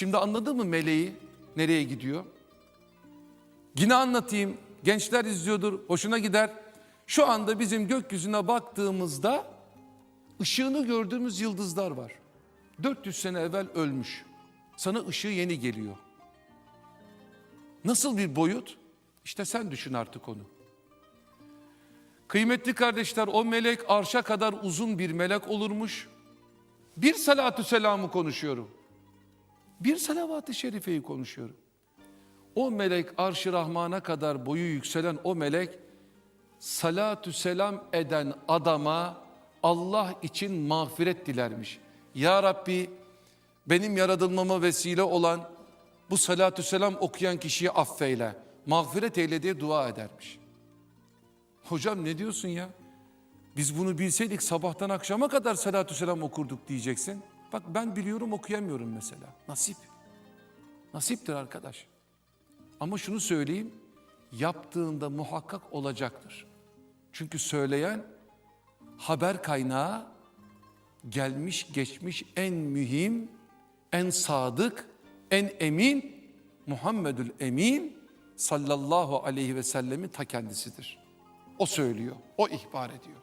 Şimdi anladın mı meleği nereye gidiyor? Yine anlatayım. Gençler izliyordur, hoşuna gider. Şu anda bizim gökyüzüne baktığımızda ışığını gördüğümüz yıldızlar var. 400 sene evvel ölmüş. Sana ışığı yeni geliyor. Nasıl bir boyut? İşte sen düşün artık onu. Kıymetli kardeşler o melek arşa kadar uzun bir melek olurmuş. Bir salatü selamı konuşuyorum. Bir salavat-ı şerifeyi konuşuyorum. O melek arş-ı rahmana kadar boyu yükselen o melek salatü selam eden adama Allah için mağfiret dilermiş. Ya Rabbi benim yaratılmama vesile olan bu salatü selam okuyan kişiyi affeyle, mağfiret eyle diye dua edermiş. Hocam ne diyorsun ya? Biz bunu bilseydik sabahtan akşama kadar salatü selam okurduk diyeceksin. Bak ben biliyorum okuyamıyorum mesela. Nasip. Nasiptir arkadaş. Ama şunu söyleyeyim. Yaptığında muhakkak olacaktır. Çünkü söyleyen haber kaynağı gelmiş geçmiş en mühim, en sadık, en emin Muhammedül Emin sallallahu aleyhi ve sellemin ta kendisidir. O söylüyor, o ihbar ediyor.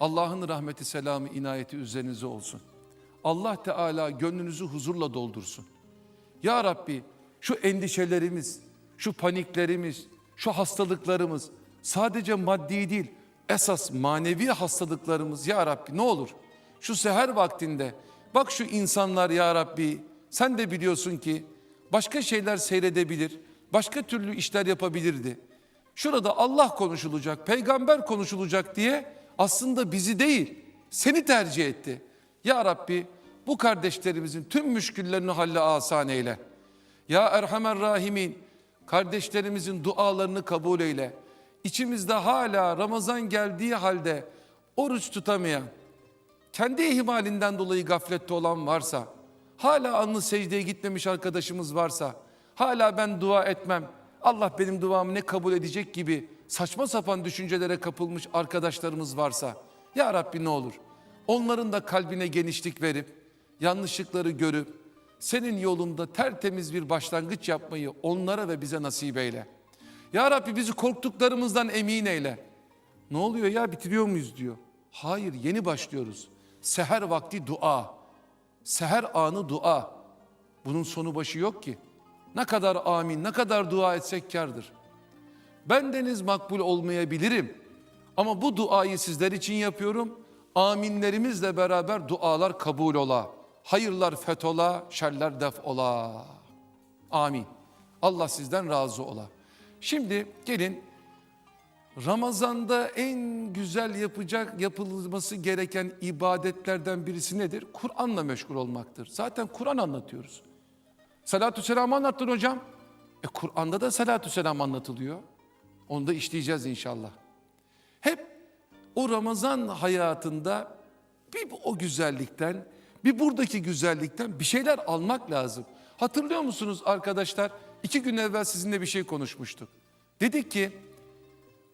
Allah'ın rahmeti, selamı, inayeti üzerinize olsun. Allah Teala gönlünüzü huzurla doldursun. Ya Rabbi şu endişelerimiz, şu paniklerimiz, şu hastalıklarımız sadece maddi değil, esas manevi hastalıklarımız ya Rabbi ne olur şu seher vaktinde bak şu insanlar ya Rabbi sen de biliyorsun ki başka şeyler seyredebilir, başka türlü işler yapabilirdi. Şurada Allah konuşulacak, peygamber konuşulacak diye aslında bizi değil seni tercih etti. Ya Rabbi bu kardeşlerimizin tüm müşküllerini halle asan eyle. Ya Erhamer Rahimin kardeşlerimizin dualarını kabul eyle. İçimizde hala Ramazan geldiği halde oruç tutamayan, kendi ihmalinden dolayı gaflette olan varsa, hala anlı secdeye gitmemiş arkadaşımız varsa, hala ben dua etmem, Allah benim duamı ne kabul edecek gibi saçma sapan düşüncelere kapılmış arkadaşlarımız varsa, Ya Rabbi ne olur onların da kalbine genişlik verip, yanlışlıkları görüp, senin yolunda tertemiz bir başlangıç yapmayı onlara ve bize nasip eyle. Ya Rabbi bizi korktuklarımızdan emin eyle. Ne oluyor ya bitiriyor muyuz diyor. Hayır yeni başlıyoruz. Seher vakti dua. Seher anı dua. Bunun sonu başı yok ki. Ne kadar amin, ne kadar dua etsek kardır. Bendeniz makbul olmayabilirim. Ama bu duayı sizler için yapıyorum. Aminlerimizle beraber dualar kabul ola. Hayırlar fethola, şerler def ola. Amin. Allah sizden razı ola. Şimdi gelin Ramazanda en güzel yapacak yapılması gereken ibadetlerden birisi nedir? Kur'an'la meşgul olmaktır. Zaten Kur'an anlatıyoruz. Salatü selam anlattın hocam. E Kur'an'da da salatü selam anlatılıyor. Onu da işleyeceğiz inşallah. Hep o Ramazan hayatında bir o güzellikten, bir buradaki güzellikten bir şeyler almak lazım. Hatırlıyor musunuz arkadaşlar? İki gün evvel sizinle bir şey konuşmuştuk. Dedik ki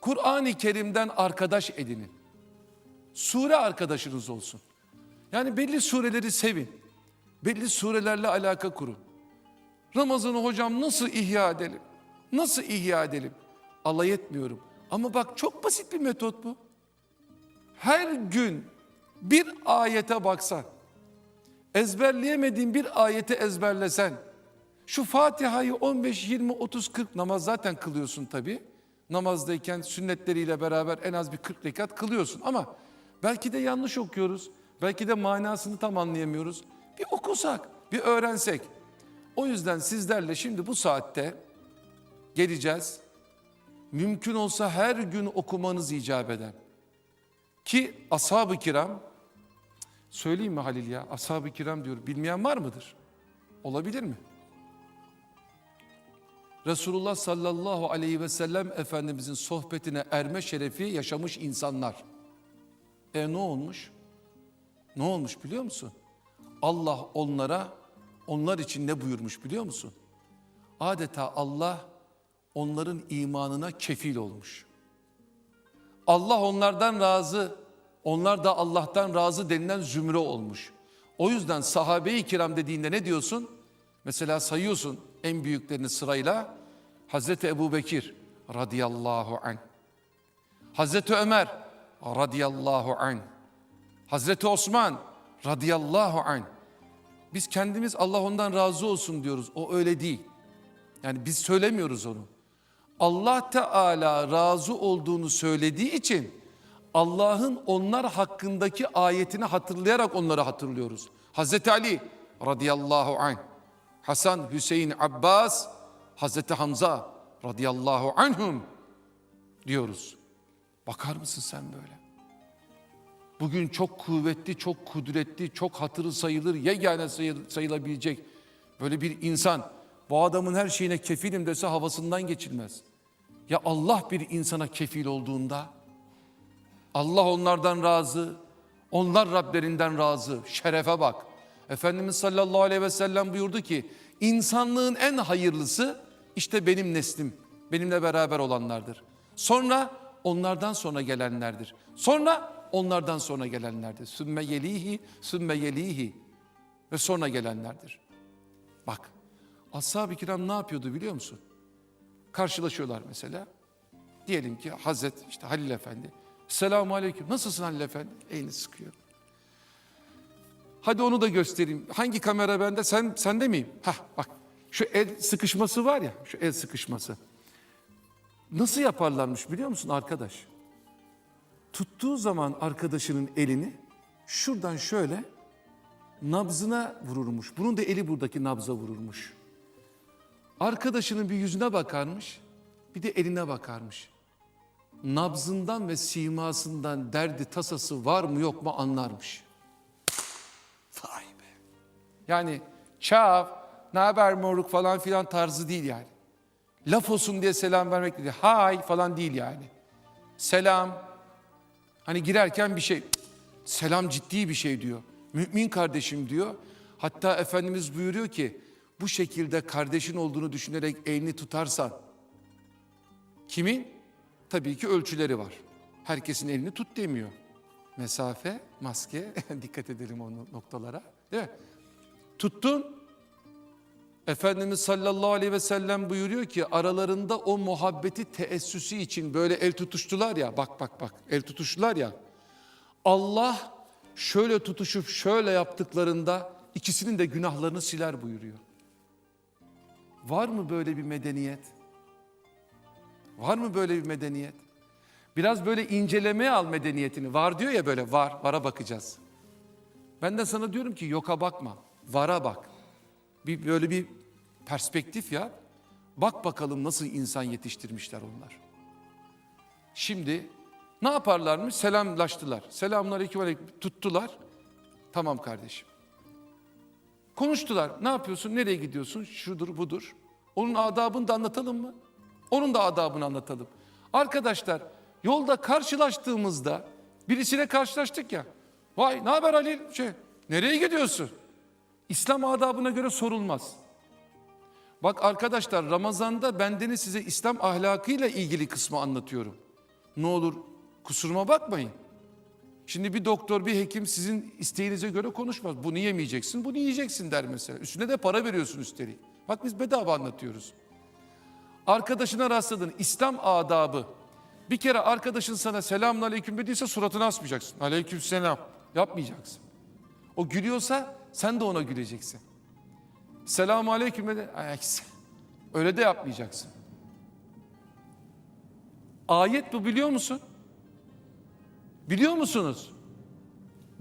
Kur'an-ı Kerim'den arkadaş edinin. Sure arkadaşınız olsun. Yani belli sureleri sevin. Belli surelerle alaka kurun. Ramazan'ı hocam nasıl ihya edelim? Nasıl ihya edelim? Alay etmiyorum. Ama bak çok basit bir metot bu. Her gün bir ayete baksan, ezberleyemediğin bir ayeti ezberlesen, şu Fatiha'yı 15, 20, 30, 40 namaz zaten kılıyorsun tabi. Namazdayken sünnetleriyle beraber en az bir 40 rekat kılıyorsun ama belki de yanlış okuyoruz. Belki de manasını tam anlayamıyoruz. Bir okusak, bir öğrensek. O yüzden sizlerle şimdi bu saatte geleceğiz. Mümkün olsa her gün okumanız icap eder. Ki ashab-ı kiram, söyleyeyim mi Halil ya? Ashab-ı kiram diyor. Bilmeyen var mıdır? Olabilir mi? Resulullah sallallahu aleyhi ve sellem Efendimizin sohbetine erme şerefi yaşamış insanlar. E ne olmuş? Ne olmuş biliyor musun? Allah onlara, onlar için ne buyurmuş biliyor musun? Adeta Allah onların imanına kefil olmuş. Allah onlardan razı, onlar da Allah'tan razı denilen zümre olmuş. O yüzden sahabe-i kiram dediğinde ne diyorsun? Mesela sayıyorsun en büyüklerini sırayla. Hazreti Ebu Bekir radıyallahu anh. Hazreti Ömer radıyallahu anh. Hazreti Osman radıyallahu anh. Biz kendimiz Allah ondan razı olsun diyoruz. O öyle değil. Yani biz söylemiyoruz onu. Allah Teala razı olduğunu söylediği için Allah'ın onlar hakkındaki ayetini hatırlayarak onları hatırlıyoruz. Hazreti Ali radıyallahu anh, Hasan, Hüseyin, Abbas, Hazreti Hamza radıyallahu anhum diyoruz. Bakar mısın sen böyle? Bugün çok kuvvetli, çok kudretli, çok hatırı sayılır, yegane sayı- sayılabilecek böyle bir insan. Bu adamın her şeyine kefilim dese havasından geçilmez. Ya Allah bir insana kefil olduğunda, Allah onlardan razı, onlar Rablerinden razı, şerefe bak. Efendimiz sallallahu aleyhi ve sellem buyurdu ki, insanlığın en hayırlısı işte benim neslim, benimle beraber olanlardır. Sonra onlardan sonra gelenlerdir. Sonra onlardan sonra gelenlerdir. Sümme yelihi, sümme yelihi ve sonra gelenlerdir. Bak, ashab-ı kiram ne yapıyordu biliyor musun? Karşılaşıyorlar mesela. Diyelim ki Hazret işte Halil Efendi. Selamun Aleyküm. Nasılsın Halil Efendi? Elini sıkıyor. Hadi onu da göstereyim. Hangi kamera bende? Sen sende miyim? Hah bak. Şu el sıkışması var ya, şu el sıkışması. Nasıl yaparlarmış biliyor musun arkadaş? Tuttuğu zaman arkadaşının elini şuradan şöyle nabzına vururmuş. Bunun da eli buradaki nabza vururmuş. Arkadaşının bir yüzüne bakarmış, bir de eline bakarmış. Nabzından ve simasından derdi tasası var mı yok mu anlarmış. Vay be. Yani çav, ne haber moruk falan filan tarzı değil yani. Laf olsun diye selam vermek değil. Hay falan değil yani. Selam. Hani girerken bir şey. Selam ciddi bir şey diyor. Mümin kardeşim diyor. Hatta Efendimiz buyuruyor ki bu şekilde kardeşin olduğunu düşünerek elini tutarsan kimin? Tabii ki ölçüleri var. Herkesin elini tut demiyor. Mesafe, maske, dikkat edelim o noktalara. Değil mi? Tuttun, Efendimiz sallallahu aleyhi ve sellem buyuruyor ki aralarında o muhabbeti teessüsü için böyle el tutuştular ya bak bak bak el tutuştular ya Allah şöyle tutuşup şöyle yaptıklarında ikisinin de günahlarını siler buyuruyor. Var mı böyle bir medeniyet? Var mı böyle bir medeniyet? Biraz böyle incelemeye al medeniyetini. Var diyor ya böyle var, vara bakacağız. Ben de sana diyorum ki yoka bakma, vara bak. Bir böyle bir perspektif ya. Bak bakalım nasıl insan yetiştirmişler onlar. Şimdi ne yaparlarmış? Selamlaştılar. Selamünaleyküm aleyküm tuttular. Tamam kardeşim. Konuştular. Ne yapıyorsun? Nereye gidiyorsun? Şudur budur. Onun adabını da anlatalım mı? Onun da adabını anlatalım. Arkadaşlar yolda karşılaştığımızda birisiyle karşılaştık ya. Vay ne haber Ali? Şey, nereye gidiyorsun? İslam adabına göre sorulmaz. Bak arkadaşlar Ramazan'da bendeniz size İslam ahlakıyla ilgili kısmı anlatıyorum. Ne olur kusuruma bakmayın. Şimdi bir doktor, bir hekim sizin isteğinize göre konuşmaz. Bunu yemeyeceksin, bunu yiyeceksin der mesela. Üstüne de para veriyorsun üstelik. Bak biz bedava anlatıyoruz. Arkadaşına rastladın İslam adabı. Bir kere arkadaşın sana selamun aleyküm dediyse suratını asmayacaksın. Aleyküm selam. Yapmayacaksın. O gülüyorsa sen de ona güleceksin. Selamun aleyküm dedi. Öyle de yapmayacaksın. Ayet bu biliyor musun? Biliyor musunuz?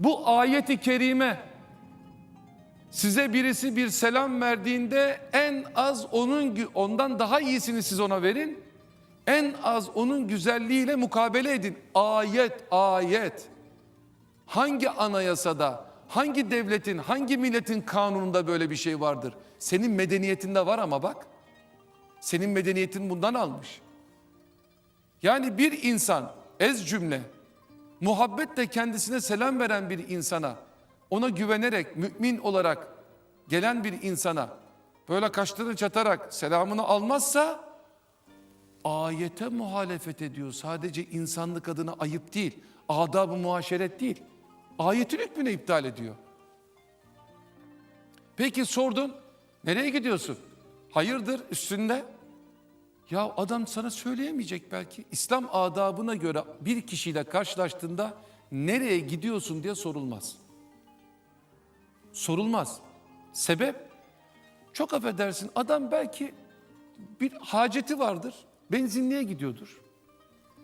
Bu ayeti kerime size birisi bir selam verdiğinde en az onun ondan daha iyisini siz ona verin. En az onun güzelliğiyle mukabele edin. Ayet, ayet. Hangi anayasada, hangi devletin, hangi milletin kanununda böyle bir şey vardır? Senin medeniyetinde var ama bak. Senin medeniyetin bundan almış. Yani bir insan ez cümle muhabbetle kendisine selam veren bir insana ona güvenerek mümin olarak gelen bir insana böyle kaşlarını çatarak selamını almazsa ayete muhalefet ediyor. Sadece insanlık adına ayıp değil, adab-ı muaşeret değil. Ayetin hükmünü iptal ediyor. Peki sordun, nereye gidiyorsun? Hayırdır üstünde? Ya adam sana söyleyemeyecek belki. İslam adabına göre bir kişiyle karşılaştığında nereye gidiyorsun diye sorulmaz. Sorulmaz. Sebep? Çok affedersin adam belki bir haceti vardır. Benzinliğe gidiyordur.